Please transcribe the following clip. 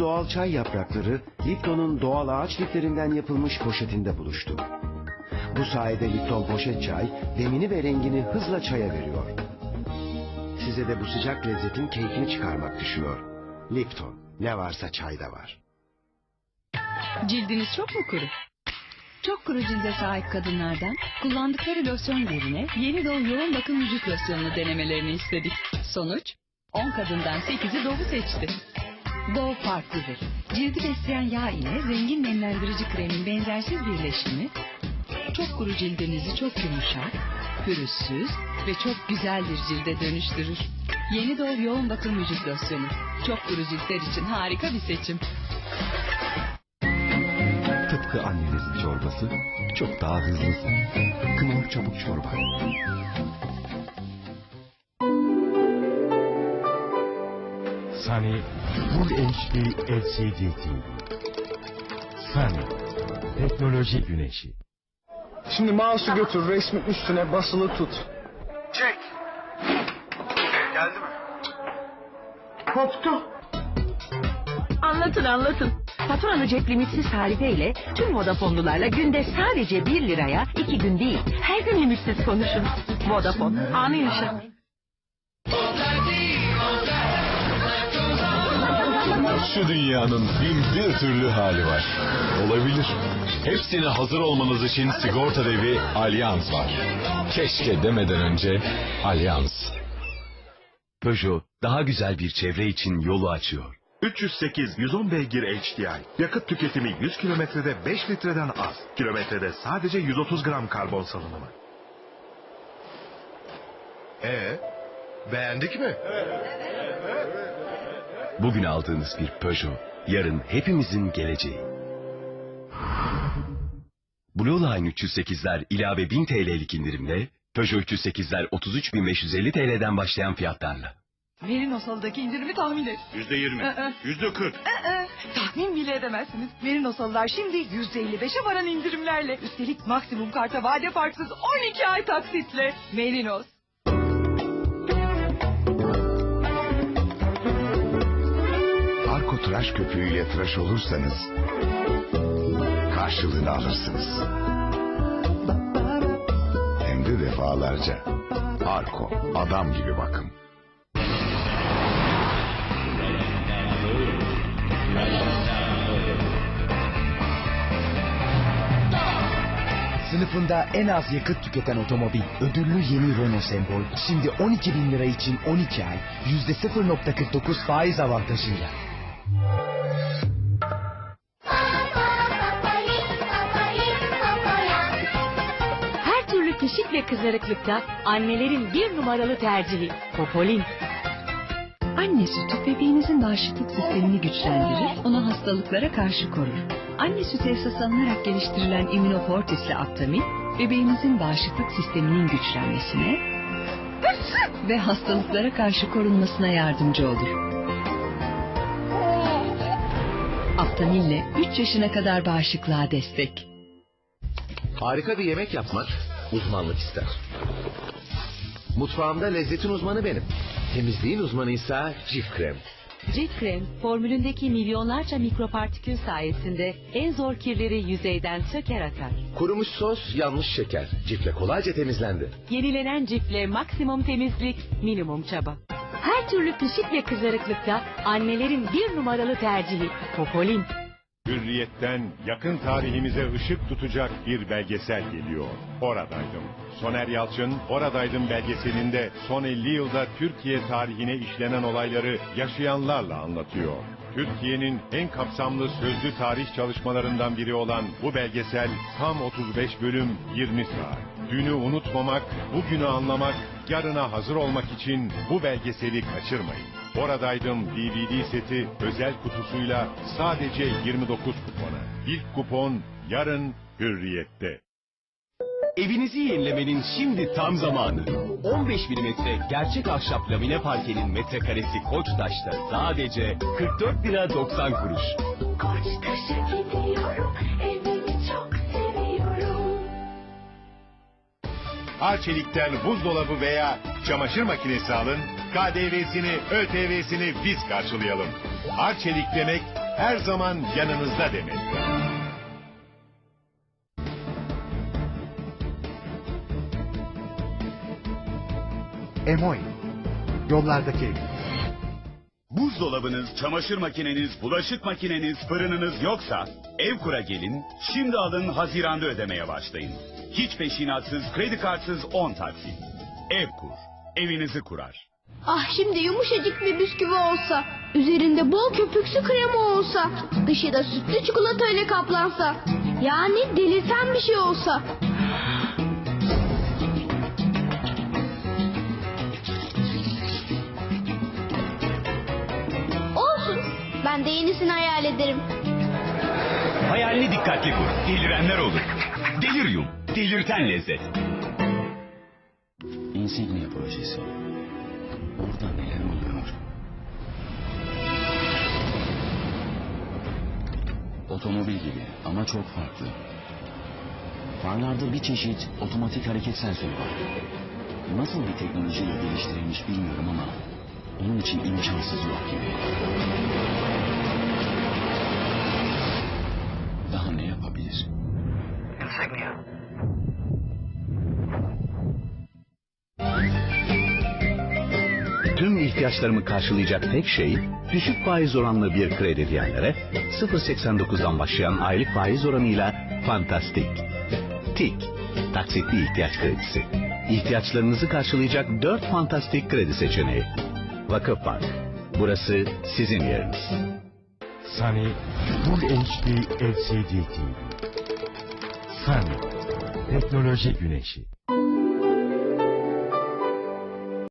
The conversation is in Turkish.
doğal çay yaprakları Lipton'un doğal ağaç liflerinden yapılmış poşetinde buluştu. Bu sayede Lipton poşet çay demini ve rengini hızla çaya veriyor. Size de bu sıcak lezzetin keyfini çıkarmak düşüyor. Lipton, ne varsa çayda var. Cildiniz çok mu kuru? Çok kuru cilde sahip kadınlardan kullandıkları losyon yerine yeni doğu yoğun bakım vücut losyonunu denemelerini istedik. Sonuç 10 kadından 8'i Dove'u seçti. Dove farklıdır. Cildi besleyen yağ ile zengin nemlendirici kremin benzersiz birleşimi çok kuru cildinizi çok yumuşak, pürüzsüz ve çok güzel bir cilde dönüştürür. Yeni Dove yoğun bakım vücut losyonu. Çok kuru ciltler için harika bir seçim. Tıpkı annenizin çorbası, çok daha hızlısı. Knorr çabuk çorba. Sunny Full HD LCD TV. Sunny Teknoloji Güneşi. Şimdi mouse'u götür resmin üstüne basılı tut. Çek. Geldi mi? Koptu. Anlatın anlatın. Faturalı cep limitsiz tarife tüm Vodafone'lularla günde sadece 1 liraya 2 gün değil her gün limitsiz konuşun. Vodafone anı yaşa. Şu dünyanın bin bir türlü hali var. Olabilir. Hepsine hazır olmanız için sigorta devi Allianz var. Keşke demeden önce Allianz. Peugeot daha güzel bir çevre için yolu açıyor. 308 110 beygir HDI. Yakıt tüketimi 100 kilometrede 5 litreden az. Kilometrede sadece 130 gram karbon salınımı. Ee, beğendik mi? Bugün aldığınız bir Peugeot, yarın hepimizin geleceği. Blue Line 308'ler ilave 1000 TL'lik indirimle, Peugeot 308'ler 33.550 TL'den başlayan fiyatlarla. Merinosal'daki indirimi tahmin et. Yüzde yirmi, Ee, yüzde kırk. Ee, tahmin bile edemezsiniz. Merinosal'lar şimdi %55'e varan indirimlerle. Üstelik maksimum karta vade farksız 12 ay taksitle. Merinos. Arko tıraş köpüğüyle tıraş olursanız karşılığını alırsınız. Hem de defalarca. Arko adam gibi bakım. Sınıfında en az yakıt tüketen otomobil. Ödüllü yeni Renault Sembol. Şimdi 12 bin lira için 12 ay. %0.49 faiz avantajıyla. Her türlü pişik ve kızarıklıkta annelerin bir numaralı tercihi Popolin. Anne sütü bebeğinizin bağışıklık sistemini güçlendirir, onu hastalıklara karşı korur. Anne sütü esas alınarak geliştirilen Immunofortis ile Aptamil, bebeğinizin bağışıklık sisteminin güçlenmesine ve hastalıklara karşı korunmasına yardımcı olur. Aptamil ile 3 yaşına kadar bağışıklığa destek. Harika bir yemek yapmak uzmanlık ister. Mutfağımda lezzetin uzmanı benim. Temizliğin uzmanıysa Cif Krem. Cilt krem formülündeki milyonlarca mikropartikül sayesinde en zor kirleri yüzeyden söker atar. Kurumuş sos, yanlış şeker. Cifle kolayca temizlendi. Yenilenen cifle maksimum temizlik, minimum çaba. Her türlü pişik ve kızarıklıkta annelerin bir numaralı tercihi Popolin. Hürriyetten yakın tarihimize ışık tutacak bir belgesel geliyor. Oradaydım. Soner Yalçın, Oradaydım belgeselinde son 50 yılda Türkiye tarihine işlenen olayları yaşayanlarla anlatıyor. Türkiye'nin en kapsamlı sözlü tarih çalışmalarından biri olan bu belgesel tam 35 bölüm 20 saat. Dünü unutmamak, bugünü anlamak, yarına hazır olmak için bu belgeseli kaçırmayın. Oradaydım DVD seti özel kutusuyla sadece 29 kupona. İlk kupon yarın Hürriyet'te. Evinizi yenilemenin şimdi tam zamanı. 15 milimetre gerçek ahşap lamine parkenin metrekaresi Koçtaş'ta sadece 44 lira 90 kuruş. Koçtaş'a gidiyorum, evimi Arçelik'ten buzdolabı veya çamaşır makinesi alın, KDV'sini, ÖTV'sini biz karşılayalım. Arçelik demek her zaman yanınızda demektir. Emoy. Yollardaki. Buzdolabınız, çamaşır makineniz, bulaşık makineniz, fırınınız yoksa Evkur'a gelin, şimdi alın Haziran'da ödemeye başlayın. Hiç peşinatsız, kredi kartsız 10 taksit. Evkur, evinizi kurar. Ah şimdi yumuşacık bir bisküvi olsa, üzerinde bol köpüksü krema olsa, dışı da sütlü çikolatayla kaplansa. Yani delirten bir şey olsa. Olsun. Ben de yenisini hayal ederim. Hayalini dikkatli kur, delirenler olur. Delirium, delirten lezzet. Insignia projesi. Orada neler oluyor? Otomobil gibi ama çok farklı. Farlarda bir çeşit otomatik hareket sensörü var. Nasıl bir teknolojiyle geliştirilmiş bilmiyorum ama onun için imkansız yok gibi. Daha ne yapabilir? Tüm ihtiyaçlarımı karşılayacak tek şey düşük faiz oranlı bir kredi diyenlere 0.89'dan başlayan aylık faiz oranıyla fantastik. Tik, taksitli ihtiyaç kredisi. İhtiyaçlarınızı karşılayacak 4 fantastik kredi seçeneği. Vakıfbank. Burası sizin yeriniz. Sunny Full HD LCD TV. Sunny Teknoloji Güneşi.